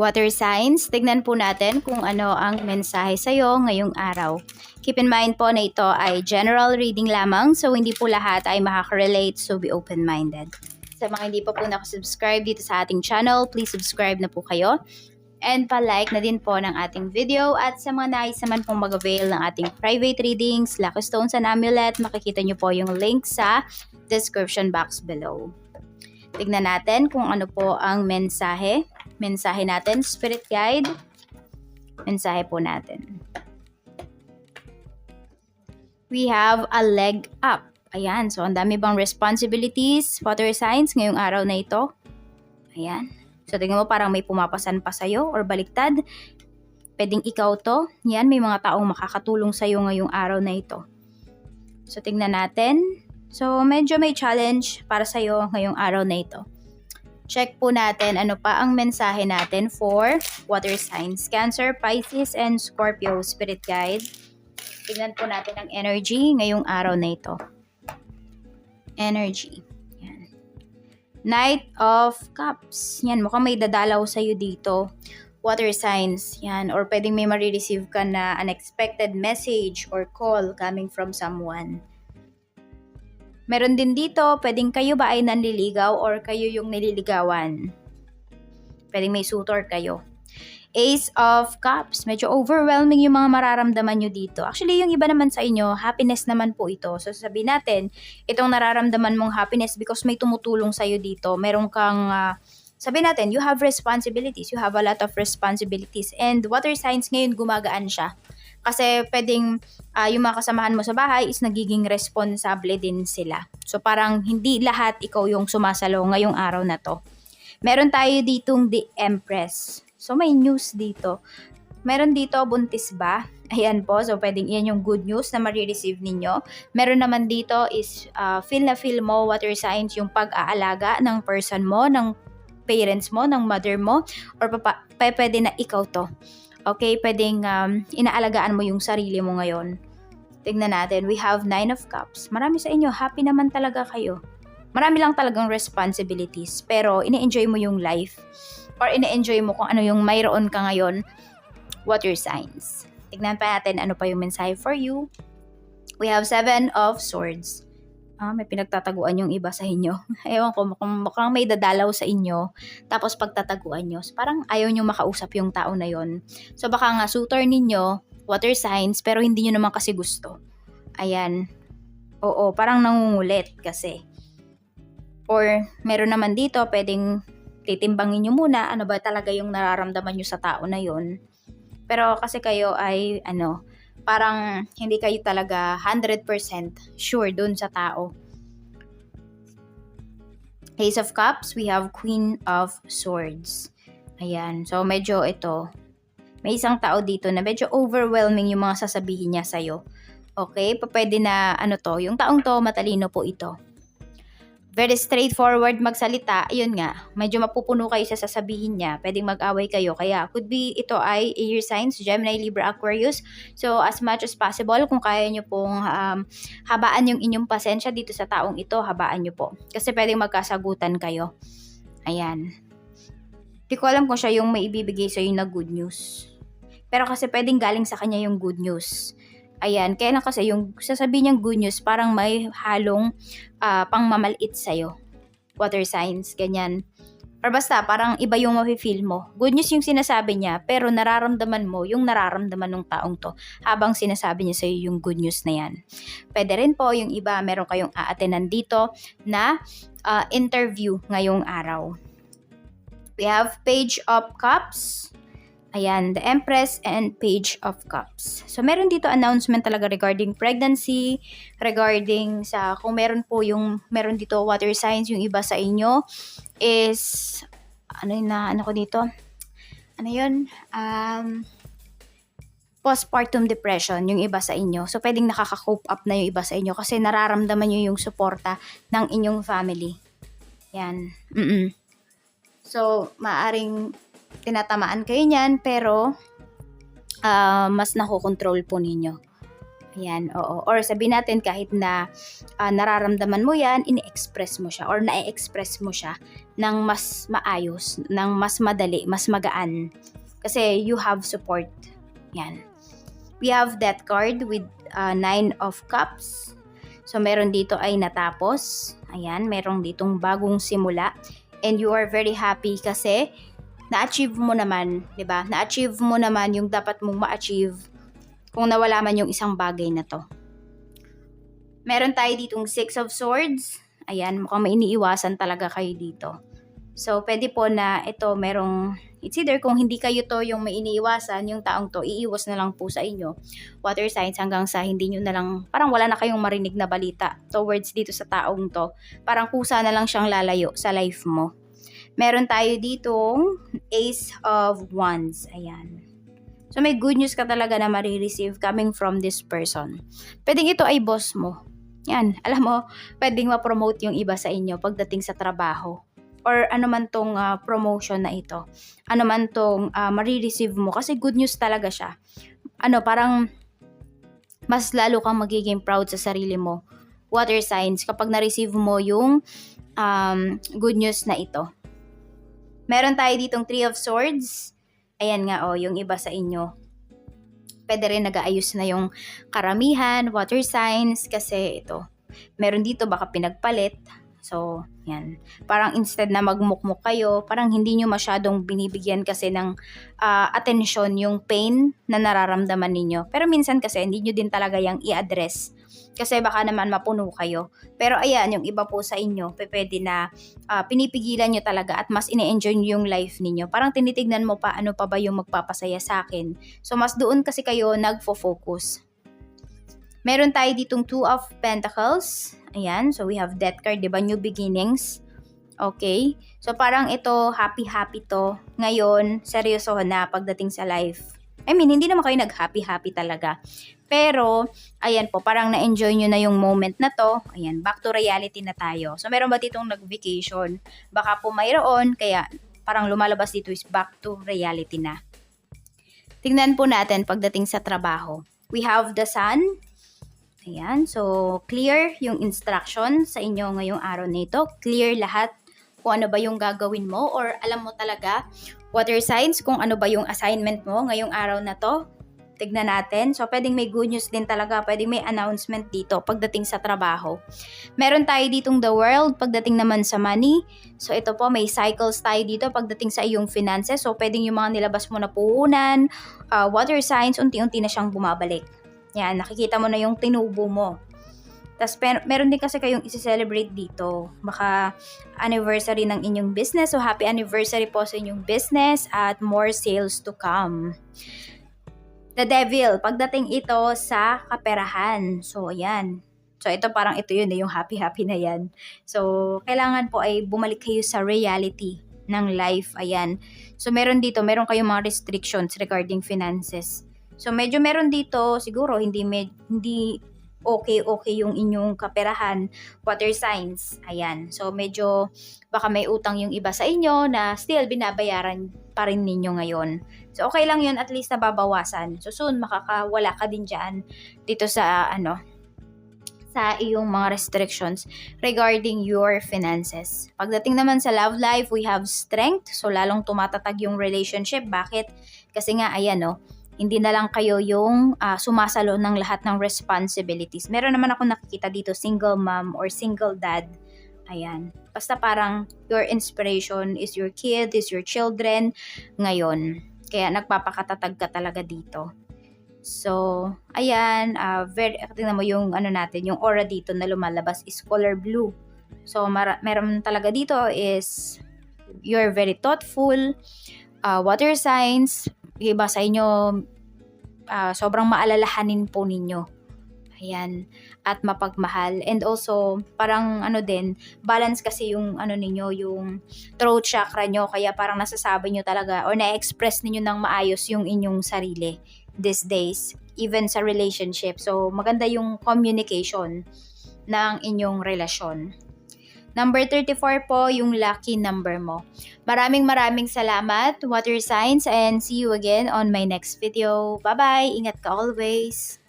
Water signs, tignan po natin kung ano ang mensahe sa'yo ngayong araw. Keep in mind po na ito ay general reading lamang, so hindi po lahat ay makaka-relate, so be open-minded. Sa mga hindi pa po nakasubscribe dito sa ating channel, please subscribe na po kayo. And pa-like na din po ng ating video at sa mga nais naman pong mag-avail ng ating private readings, Lucky Stones and Amulet, makikita nyo po yung link sa description box below. Tignan natin kung ano po ang mensahe. Mensahe natin, Spirit Guide. Mensahe po natin. We have a leg up. Ayan, so ang dami bang responsibilities, water signs ngayong araw na ito. Ayan. So tingnan mo parang may pumapasan pa sa'yo or baliktad. Pwedeng ikaw to. Yan, may mga taong makakatulong sa'yo ngayong araw na ito. So tingnan natin. So medyo may challenge para sa'yo ngayong araw na ito. Check po natin ano pa ang mensahe natin for water signs. Cancer, Pisces, and Scorpio Spirit Guide. Tignan po natin ang energy ngayong araw na ito. Energy. Yan. Knight of Cups. Yan, mukhang may dadalaw sa'yo dito. Water signs. Yan. Or pwedeng may marireceive ka na unexpected message or call coming from someone. Meron din dito, pwedeng kayo ba ay nanliligaw or kayo yung nililigawan. Pwedeng may suitor kayo. Ace of Cups. Medyo overwhelming yung mga mararamdaman nyo dito. Actually, yung iba naman sa inyo, happiness naman po ito. So, sabihin natin, itong nararamdaman mong happiness because may tumutulong sa'yo dito. Meron kang, uh, sabihin natin, you have responsibilities. You have a lot of responsibilities. And water signs ngayon, gumagaan siya. Kasi pwedeng uh, yung mga kasamahan mo sa bahay is nagiging responsable din sila. So parang hindi lahat ikaw yung sumasalo ngayong araw na to. Meron tayo ditong The Empress. So may news dito. Meron dito buntis ba? Ayan po, so pwedeng yan yung good news na marireceive ninyo. Meron naman dito is uh, feel na feel mo water signs yung pag-aalaga ng person mo, ng parents mo, ng mother mo, or papa, pwede na ikaw to. Okay, pwedeng um, inaalagaan mo yung sarili mo ngayon. Tignan natin, we have Nine of Cups. Marami sa inyo, happy naman talaga kayo. Marami lang talagang responsibilities, pero ine-enjoy mo yung life. Or ine-enjoy mo kung ano yung mayroon ka ngayon. Water signs. Tignan pa natin ano pa yung mensahe for you. We have Seven of Swords ah, may pinagtataguan yung iba sa inyo. Ewan ko, mukhang, mukhang may dadalaw sa inyo, tapos pagtataguan nyo. So, parang ayaw nyo makausap yung tao na yon. So, baka nga suitor ninyo, water signs, pero hindi nyo naman kasi gusto. Ayan. Oo, parang nangungulit kasi. Or, meron naman dito, pwedeng titimbangin nyo muna, ano ba talaga yung nararamdaman nyo sa tao na yon. Pero kasi kayo ay, ano, parang hindi kayo talaga 100% sure dun sa tao. Ace of Cups, we have Queen of Swords. Ayan. So, medyo ito. May isang tao dito na medyo overwhelming yung mga sasabihin niya sa'yo. Okay? Pwede na, ano to, yung taong to, matalino po ito very straightforward magsalita, yun nga, medyo mapupuno kayo sa sasabihin niya, pwedeng mag-away kayo. Kaya could be ito ay air signs, Gemini, Libra, Aquarius. So as much as possible, kung kaya nyo pong um, habaan yung inyong pasensya dito sa taong ito, habaan nyo po. Kasi pwedeng magkasagutan kayo. Ayan. Di ko alam kung siya yung may ibibigay sa'yo na good news. Pero kasi pwedeng galing sa kanya yung good news. Ayan, kaya lang kasi yung sasabihin niyang good news, parang may halong uh, pangmamaliit sa'yo. Water signs, ganyan. Or basta, parang iba yung mafe-feel mo. Good news yung sinasabi niya, pero nararamdaman mo yung nararamdaman ng taong to habang sinasabi niya sa'yo yung good news na yan. Pwede rin po yung iba, meron kayong aatenan dito na uh, interview ngayong araw. We have Page of Cups. Ayan, the Empress and Page of Cups. So, meron dito announcement talaga regarding pregnancy, regarding sa kung meron po yung, meron dito water signs, yung iba sa inyo is, ano yun na, ano ko dito? Ano yun? Um, postpartum depression, yung iba sa inyo. So, pwedeng nakaka-cope up na yung iba sa inyo kasi nararamdaman nyo yung suporta ng inyong family. Yan. Mm-mm. So, maaring tinatamaan kayo niyan pero uh, mas nakokontrol po ninyo. Ayan, oo. Or sabihin natin kahit na ah, nararamdaman mo yan, ini-express mo siya or na-express mo siya ng mas maayos, ng mas madali, mas magaan. Kasi you have support. Yan. We have that card with uh, nine of cups. So, meron dito ay natapos. Ayan, merong ditong bagong simula. And you are very happy kasi na-achieve mo naman, 'di ba? Na-achieve mo naman yung dapat mong ma-achieve kung nawala man yung isang bagay na to. Meron tayo ditong Six of Swords. Ayan, mukhang may iniiwasan talaga kayo dito. So, pwede po na ito merong, it's either kung hindi kayo to yung may iniiwasan, yung taong to, iiwas na lang po sa inyo. Water signs hanggang sa hindi nyo na lang, parang wala na kayong marinig na balita towards dito sa taong to. Parang kusa na lang siyang lalayo sa life mo. Meron tayo ditong Ace of Wands. Ayan. So may good news ka talaga na marireceive coming from this person. Pwedeng ito ay boss mo. Yan, alam mo, pwedeng ma-promote yung iba sa inyo pagdating sa trabaho. Or ano man tong ah, promotion na ito. Ano man tong uh, marireceive mo. Kasi good news talaga siya. Ano, parang mas lalo kang magiging proud sa sarili mo. Water signs kapag na-receive mo yung um, good news na ito. Meron tayo ditong Three of Swords. Ayan nga, oh, yung iba sa inyo. Pwede rin nag-aayos na yung karamihan, water signs, kasi ito. Meron dito baka pinagpalit. So, yan. Parang instead na magmukmuk kayo, parang hindi nyo masyadong binibigyan kasi ng uh, attention yung pain na nararamdaman ninyo. Pero minsan kasi hindi nyo din talaga yung i-address kasi baka naman mapuno kayo. Pero ayan, yung iba po sa inyo, pwede na uh, pinipigilan nyo talaga at mas ine-enjoy nyo yung life ninyo. Parang tinitignan mo pa ano pa ba yung magpapasaya sa akin. So mas doon kasi kayo nagfo-focus. Meron tayo ditong Two of Pentacles. Ayan, so we have that card, di ba? New beginnings. Okay? So parang ito, happy-happy to. Ngayon, seryoso na pagdating sa life. I mean, hindi naman kayo nag-happy-happy talaga. Pero, ayan po, parang na-enjoy nyo na yung moment na to. Ayan, back to reality na tayo. So, meron ba ditong nag-vacation? Baka po mayroon, kaya parang lumalabas dito is back to reality na. Tingnan po natin pagdating sa trabaho. We have the sun. Ayan, so clear yung instruction sa inyo ngayong araw na ito. Clear lahat kung ano ba yung gagawin mo or alam mo talaga water signs kung ano ba yung assignment mo ngayong araw na to Tignan natin. So, pwedeng may good news din talaga. Pwedeng may announcement dito pagdating sa trabaho. Meron tayo ditong the world pagdating naman sa money. So, ito po, may cycles tayo dito pagdating sa iyong finances. So, pwedeng yung mga nilabas mo na puhunan, uh, water signs, unti-unti na siyang bumabalik. Yan, nakikita mo na yung tinubo mo. Tapos mer- meron din kasi kayong isi-celebrate dito. Baka anniversary ng inyong business. So happy anniversary po sa inyong business at more sales to come. The Devil, pagdating ito sa kaperahan. So, ayan. So, ito parang ito yun, eh, yung happy-happy na yan. So, kailangan po ay bumalik kayo sa reality ng life. Ayan. So, meron dito, meron kayong mga restrictions regarding finances. So, medyo meron dito, siguro, hindi, med, hindi okay-okay yung inyong kaperahan, water signs. Ayan. So, medyo baka may utang yung iba sa inyo na still binabayaran pa rin ninyo ngayon. So, okay lang yun, at least nababawasan. So, soon, makakawala ka din dyan dito sa, ano, sa iyong mga restrictions regarding your finances. Pagdating naman sa love life, we have strength. So, lalong tumatatag yung relationship. Bakit? Kasi nga, ayan, no, hindi na lang kayo yung uh, sumasalo ng lahat ng responsibilities. Meron naman ako nakikita dito, single mom or single dad Ayan. Basta parang your inspiration is your kid, is your children ngayon. Kaya nagpapakatatag ka talaga dito. So, ayan, uh, very, tingnan mo yung ano natin, yung aura dito na lumalabas is color blue. So, mar- meron talaga dito is you're very thoughtful, uh, water signs, iba sa inyo, uh, sobrang maalalahanin po ninyo Ayan. At mapagmahal. And also, parang ano din, balance kasi yung ano ninyo, yung throat chakra nyo. Kaya parang nasasabi nyo talaga or na-express ninyo ng maayos yung inyong sarili these days. Even sa relationship. So, maganda yung communication ng inyong relasyon. Number 34 po, yung lucky number mo. Maraming maraming salamat, water signs, and see you again on my next video. Bye-bye! Ingat ka always!